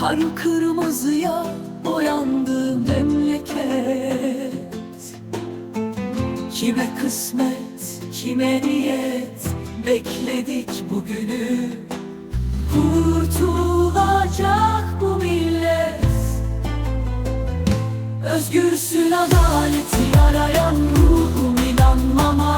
Kan kırmızıya boyandı memleket. Kime kısmet, kime niyet Bekledik bugünü? Kurtulacak bu millet. Özgürsün adaleti arayan ruhum inanmam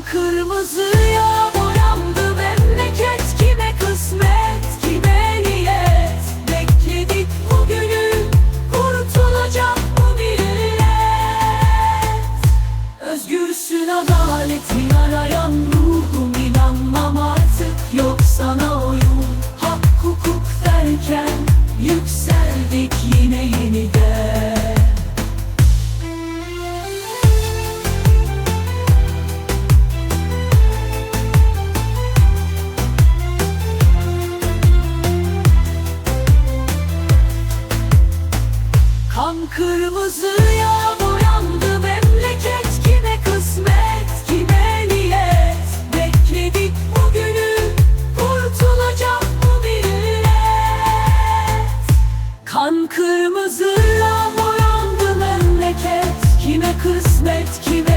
Kan kırmızıya boyandı memleket Kime kısmet, kime niyet? Bekledik bugünü, kurtulacak bu millet? Özgürsün adaletin arayan Kan kırmızıya boyandı memleket Kime kısmet, kime niyet? Bekledik bugünü, kurtulacak bu millet? Kan kırmızıya boyandı memleket Kime kısmet, kime